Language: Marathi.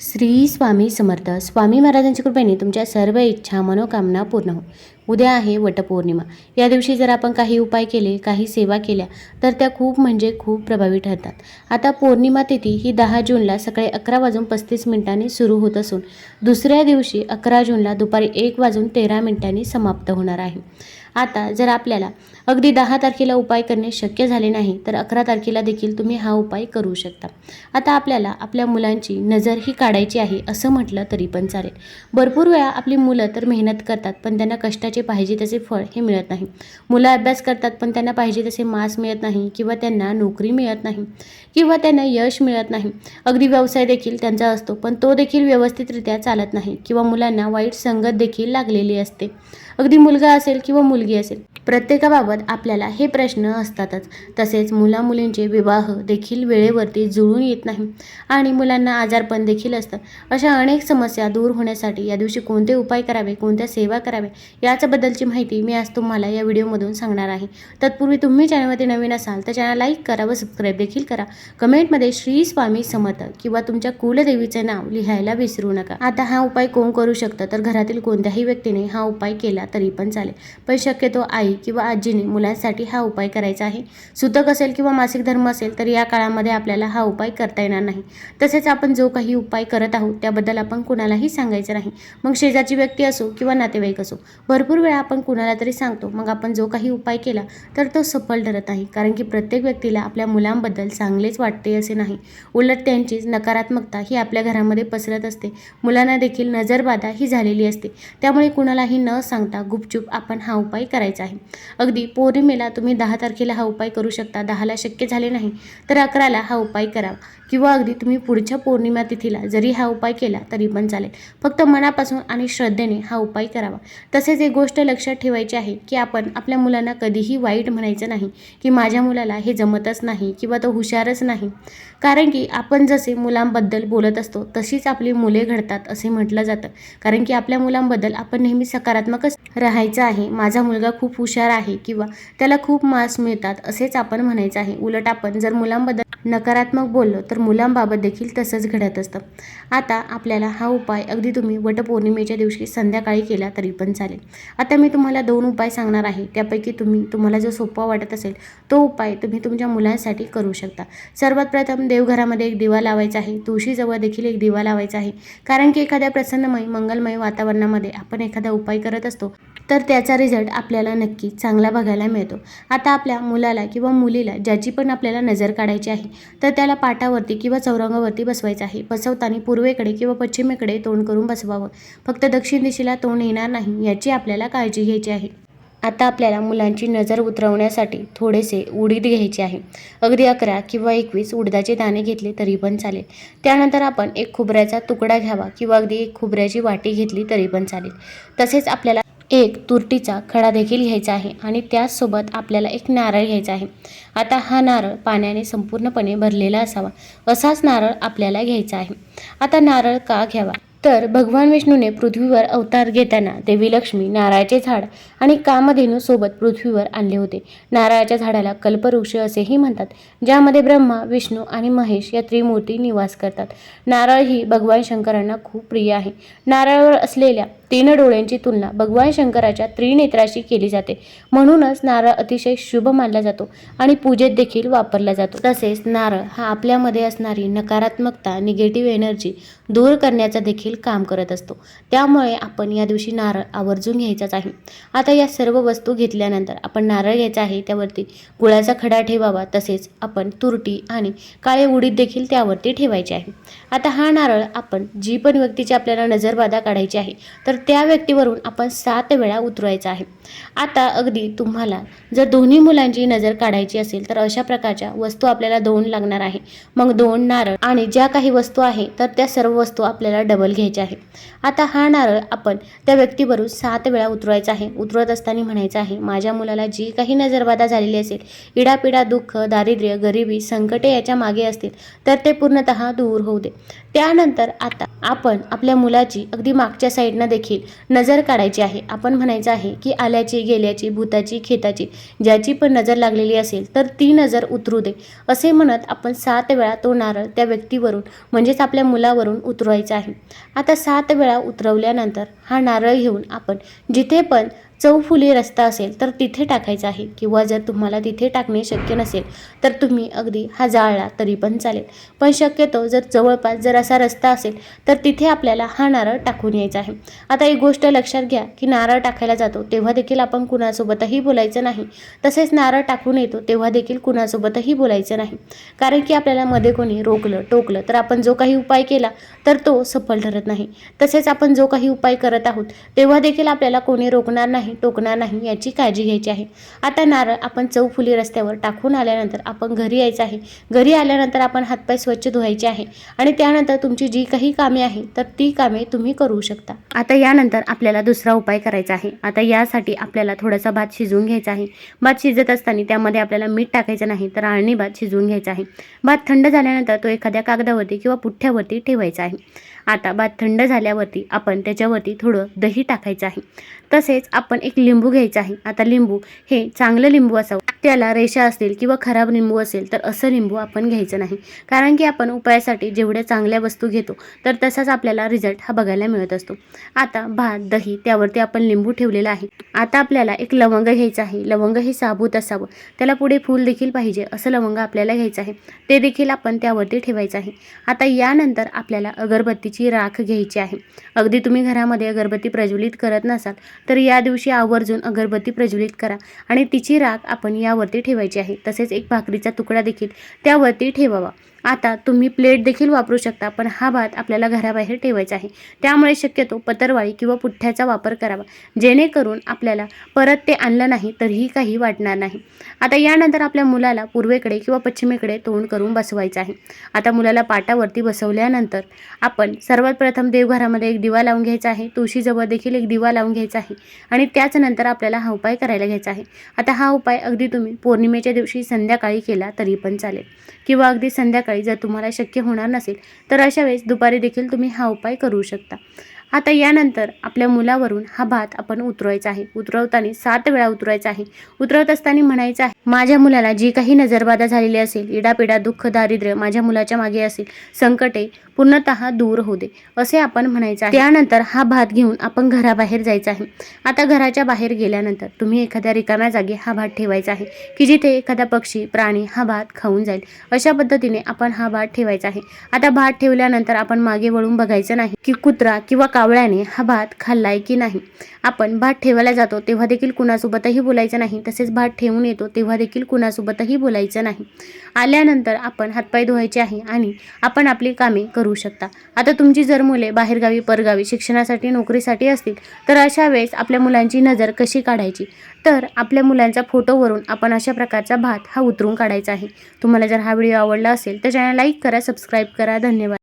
श्री स्वामी समर्थ. स्वामी महाराजांच्या कृपेने तुमच्या सर्व इच्छा मनोकामना पूर्ण हो. उद्या आहे वटपौर्णिमा. या दिवशी जर आपण काही उपाय केले काही सेवा केल्या तर त्या खूप म्हणजे खूप प्रभावी ठरतात. आता पौर्णिमा तिथी ही दहा जूनला सकाळी अकरा वाजून पस्तीस मिनिटांनी सुरू होत असून दुसऱ्या दिवशी अकरा जूनला दुपारी एक वाजून तेरा मिनिटांनी समाप्त होणार आहे. आता जर आपल्याला अगदी दहा तारखेला उपाय करणे शक्य झाले नाही तर अकरा तारखेला देखील तुम्ही हा उपाय करू शकता. आता आपल्याला आपल्या मुलांची नजर ही काढायची आहे असं म्हटलं तरी पण चालेल. भरपूर वेळा आपली मुलं तर मेहनत करतात पण त्यांना कष्टाचे पाहिजे तसे फळ हे मिळत नाही. मुलं अभ्यास करतात पण त्यांना पाहिजे तसे मास मिळत नाही किंवा त्यांना नोकरी मिळत नाही किंवा त्यांना यश मिळत नाही. अगदी व्यवसाय देखील त्यांचा असतो पण तो देखील व्यवस्थितरित्या चालत नाही किंवा मुलांना वाईट संगत देखील लागलेली असते. अगदी मुलगा असेल किंवा मुलगी असेल प्रत्येकाबाबत आपल्याला हे प्रश्न असतातच. तसेच मुलामुलींचे विवाह देखील वेळेवरती जुळून येत नाही आणि मुलांना आजारपण देखील असतं. अशा अनेक समस्या दूर होण्यासाठी या दिवशी कोणते उपाय करावे कोणत्या सेवा करावे याच्याबद्दलची माहिती मी आज तुम्हाला या व्हिडिओमधून सांगणार आहे. तत्पूर्वी तुम्ही चॅनलमध्ये नवीन असाल तर चॅनल लाईक करा व सबस्क्राईब देखील करा. कमेंटमध्ये श्री स्वामी समर्थ किंवा तुमच्या कुलदेवीचे नाव लिहायला विसरू नका. आता हा उपाय कोण करू शकतं? तर घरातील कोणत्याही व्यक्तीने हा उपाय केला तरी पण चालेल. पण शक्यतो आई किंवा आजीने मुलांसाठी हा उपाय करायचा आहे. सुतक असेल किंवा मासिक धर्म असेल तर या काळामध्ये आपल्याला हा उपाय करता येणार नाही. तसेच आपण जो काही उपाय करत आहोत त्याबद्दल आपण कुणालाही सांगायचं नाही. मग शेजारची व्यक्ती असो किंवा नातेवाईक असो भरपूर वेळा आपण कुणाला तरी सांगतो मग आपण जो काही उपाय केला तर तो सफल ठरत नाही. कारण की प्रत्येक व्यक्तीला आपल्या मुलांबद्दल चांगलेच वाटते असे नाही. उलट त्यांचीच नकारात्मकता ही आपल्या घरामध्ये पसरत असते. मुलांना देखील नजरबाधा ही झालेली असते. त्यामुळे कुणालाही न सांगता गुपचूप आपण हा उपाय करायचा आहे. अगदी पौर्णिमेला तुम्ही दहा तारखेला हा उपाय करू शकता. दहाला शक्य झाले नाही तर अकराला हा उपाय करा किंवा अगदी तुम्ही पुढच्या पौर्णिमा तिथीला जरी हा उपाय केला तरी पण चालेल. फक्त मनापासून आणि श्रद्धेने हा उपाय करावा. तसेच एक गोष्ट लक्षात ठेवायची आहे की आपण आपल्या मुलांना कधीही वाईट म्हणायचं नाही की माझ्या मुलाला हे जमतच नाही किंवा तो हुशारच नाही. कारण की आपण जसे मुलांबद्दल बोलत असतो तशीच आपली मुले घडतात असे म्हटलं जातं. कारण की आपल्या मुलांबद्दल आपण नेहमी सकारात्मकच राहायचं आहे. माझा मुलगा खूप हुशार आहे किंवा त्याला खूप मार्क्स मिळतात असेच आपण म्हणायचं आहे. उलट आपण जर मुलांबद्दल नकारात्मक बोललो तर मुलांबाबत देखील तसंच घडत असतं. आता आपल्याला हा उपाय अगदी तुम्ही वटपौर्णिमेच्या दिवशी संध्याकाळी केला तरी पण चालेल. आता मी तुम्हाला दोन उपाय सांगणार आहे. त्यापैकी तुम्ही तुम्हाला जो सोपा वाटत असेल तो उपाय तुम्ही तुमच्या मुलांसाठी करू शकता. सर्वात प्रथम देवघरामध्ये एक दिवा लावायचा आहे. तुळशीजवळ देखील एक दिवा लावायचा आहे. कारण की एखाद्या प्रसन्नमय मंगलमय वातावरणामध्ये आपण एखादा उपाय करत असतो. तर त्याचा रिझल्ट आपल्याला नक्की चांगला बघायला मिळतो. आता आपल्या मुलाला किंवा मुलीला ज्याची पण आपल्याला नजर काढायची आहे तर त्याला पाटावरती किंवा चौरंगावरती बसवायचं आहे. बसवताना पूर्वेकडे किंवा पश्चिमेकडे तोंड करून बसवावं. फक्त दक्षिण दिशेला तोंड येणार नाही याची आपल्याला काळजी घ्यायची आहे. आता आपल्याला मुलांची नजर उतरवण्यासाठी थोडेसे उडीद घ्यायचे आहे. अगदी अकरा किंवा एकवीस उडदाचे दाणे घेतले तरी पण चालेल. त्यानंतर आपण एक खोबऱ्याचा तुकडा घ्यावा किंवा अगदी एक खोबऱ्याची वाटी घेतली तरी पण चालेल. तसेच आपल्याला एक तुरटीचा खडा देखील घ्यायचा आहे आणि त्याचसोबत आपल्याला एक नारळ घ्यायचा आहे. आता हा नारळ पाण्याने संपूर्णपणे भरलेला असावा. असाच नारळ आपल्याला घ्यायचा आहे. आता नारळ का घ्यावा? तर भगवान विष्णूने पृथ्वीवर अवतार घेताना देवी लक्ष्मी नारळाचे झाड आणि कामधेनू सोबत पृथ्वीवर आणले होते. नारळाच्या झाडाला कल्पवृक्ष असेही म्हणतात ज्यामध्ये ब्रह्मा विष्णू आणि महेश या त्रिमूर्ती निवास करतात. नारळ ही भगवान शंकरांना खूप प्रिय आहे. नारळावर असलेल्या तीन डोळ्यांची तुलना भगवान शंकराच्या त्रिनेत्राशी केली जाते. म्हणूनच नारळ अतिशय शुभ मानला जातो आणि पूजेत देखील वापरला जातो. तसेच नारळ हा आपल्यामध्ये असणारी नकारात्मकता निगेटिव्ह एनर्जी दूर करण्याचा देखील काम करत असतो. त्यामुळे आपण या दिवशी नारळ आवर्जून घ्यायचाच आहे. आता या सर्व वस्तू घेतल्यानंतर आपण नारळ घ्यायचा आहे त्यावरती गुळाचा खडा ठेवावा. तसेच आपण तुरटी आणि काळे उडीद देखील त्यावरती ठेवायचे आहे. आता हा नारळ आपण जी पण व्यक्तीची आपल्याला नजरबाधा काढायची आहे तर त्या व्यक्तीवरून आपण सात वेळा उतरवायचं आहे. आता अगदी तुम्हाला जर दोन्ही मुलांची नजर काढायची असेल तर अशा प्रकारच्या वस्तू आपल्याला दोन लागणार आहे. मग दोन नारळ आणि ज्या काही वस्तू आहे तर त्या सर्व वस्तू आपल्याला डबल घ्यायच्या आहे आता हा नारळ आपण त्या व्यक्तीवरून सात वेळा उतरवायचा आहे. उतरवत असताना म्हणायचं आहे माझ्या मुलाला जी काही नजरबाधा झालेली असेल इडापिडा दुःख दारिद्र्य गरिबी संकटे याच्या मागे असतील तर ते पूर्णतः दूर होऊ दे. त्यानंतर आता आपण आपल्या मुलाची अगदी मागच्या साईडनं देखील देखील नजर काढायची आहे. आपण म्हणायचं आहे की आल्याची गेल्याची भूताची खेताची ज्याची पण नजर लागलेली असेल तर ती नजर उतरू दे. असे म्हणत आपण सात वेळा तो नारळ त्या व्यक्तीवरून म्हणजेच आपल्या मुलावरून उतरवायचा आहे. आता सात वेळा उतरवल्यानंतर हा नारळ घेऊन आपण जिथे पण चौफुली रस्ता असेल तर तिथे टाकायचा आहे. किंवा जर तुम्हाला तिथे टाकणे शक्य नसेल तर तुम्ही अगदी हा जाळला तरी पण चालेल. पण शक्यतो जर जवळपास जर असा रस्ता असेल तर तिथे आपल्याला हा नारळ टाकून यायचा आहे. आता एक गोष्ट लक्षात घ्या की नारळ टाकायला जातो तेव्हा देखील आपण कुणासोबतही बोलायचं नाही. तसेच नारळ टाकून येतो तेव्हा देखील कुणासोबतही बोलायचं नाही. कारण की आपल्याला मध्ये कोणी रोखलं टोकलं तर आपण जो काही उपाय केला तर तो सफल ठरत नाही. तसेच आपण जो काही उपाय करत आहोत तेव्हा देखील आपल्याला कोणी रोखणार नाही. टोकणार नाही याची काळजी घ्यायची आहे. आता नारळ आपण चौफुली रस्त्यावर टाकून आल्यानंतर आपण घरी यायचं आहे. घरी आल्यानंतर आपण हातपाय स्वच्छ धुवायचे आहे आणि त्यानंतर तुमची जी काही कामे आहे तर ती कामे तुम्ही करू शकता. आता यानंतर आपल्याला दुसरा उपाय करायचा आहे. आता यासाठी आपल्याला थोडासा भात शिजवून घ्यायचा आहे. भात शिजत असताना त्यामध्ये आपल्याला मीठ टाकायचं नाही तर आळणी भात शिजवून घ्यायचा आहे. भात थंड झाल्यानंतर तो एखाद्या कागदावरती किंवा पुठ्ठ्यावरती ठेवायचा आहे. आता भात थंड झाल्यावरती आपण त्याच्यावरती थोडं दही टाकायचं आहे. तसेच आपण एक लिंबू घ्यायचा आहे. आता लिंबू हे चांगलं लिंबू असावं. त्याला रेषा असतील किंवा खराब लिंबू असेल तर असं लिंबू आपण घ्यायचं नाही. कारण की आपण उपायासाठी जेवढ्या चांगल्या वस्तू घेतो तर तसाच आपल्याला रिझल्ट हा बघायला मिळत असतो. आता भात दही त्यावरती आपण लिंबू ठेवलेला आहे. आता आपल्याला एक लवंग घ्यायचं आहे. लवंग हे साबूत असावं. त्याला पुढे फूल देखील पाहिजे. असं लवंग आपल्याला घ्यायचं आहे. ते देखील आपण त्यावरती ठेवायचं आहे. आता यानंतर आपल्याला अगरबत्तीची राख घ्यायची आहे. अगदी तुम्ही घरामध्ये अगरबत्ती प्रज्वलित करत नसाल तर या दिवशी आवर्जून अगरबत्ती प्रज्वलित करा. आणि तिची राख आपण या यावरती ठेवायची आहे. तसेच एक भाकरीचा तुकडा देखील त्यावरती ठेवावा. आता तुम्ही प्लेट देखील वापरू शकता पण हा भात आपल्याला घराबाहेर ठेवायचा आहे. त्यामुळे शक्यतो पतरवाळी किंवा पुठ्ठ्याचा वापर करावा. जेणेकरून आपल्याला परत ते आणलं नाही तरीही काही वाटणार नाही. आता यानंतर आपल्या मुलाला पूर्वेकडे किंवा पश्चिमेकडे तोंड करून बसवायचं आहे. आता मुलाला पाटावरती बसवल्यानंतर आपण सर्वात प्रथम देवघरामध्ये एक दिवा लावून घ्यायचा आहे. तुळशीजवळ देखील एक दिवा लावून घ्यायचा आहे. आणि त्याचनंतर आपल्याला हा उपाय करायला घ्यायचा आहे. आता हा उपाय अगदी तुम्ही पौर्णिमेच्या दिवशी संध्याकाळी केला तरी पण चालेल. किंवा अगदी संध्याकाळी जर तुम्हाला शक्य होणार नसेल तर अशा वेळेस दुपारी देखील तुम्ही हा उपाय करू शकता. आता यानंतर आपल्या मुलावरून हा भात आपण उतरवायचा आहे. उतरवताना सात वेळा उतरवायचा आहे. उतरवत असताना म्हणायचं आहे माझ्या मुलाला जी काही नजरबाधा झालेली असेल इडापिडा दुःख दारिद्र्य माझ्या मुलाच्या मागे असेल संकटे पूर्णतः दूर होऊ दे असे आपण म्हणायचं आहे. त्यानंतर हा भात घेऊन आपण घराबाहेर जायचं आहे. आता घराच्या बाहेर गेल्यानंतर तुम्ही एखाद्या रिकाम्या जागी हा भात ठेवायचा आहे की जिथे एखादा पक्षी प्राणी हा भात खाऊन जाईल. अशा पद्धतीने आपण हा भात ठेवायचा आहे. आता भात ठेवल्यानंतर आपण मागे वळून बघायचं नाही की कुत्रा किंवा कावळ्याने हा भात खाल्लाय की नाही? आपण भात ठेवायला जातो तेव्हा देखील कुणासोबतही बोलायचं नाही. तसेच भात ठेवून येतो तेव्हा देखील कुणासोबतही बोलायचं नाही. आल्यानंतर आपण हातपाय धुवायचे आहे आणि आपण आपली कामे करू शकता. आता तुमची जर मुले बाहेरगावी परगावी शिक्षणासाठी नोकरीसाठी असतील तर अशा वेळेस आपल्या मुलांची नजर कशी काढायची? तर आपल्या मुलांच्या फोटोवरून आपण अशा प्रकारचा भात हा उतरून काढायचा आहे. तुम्हाला जर हा व्हिडिओ आवडला असेल तर चॅनल लाईक करा सबस्क्राईब करा. धन्यवाद.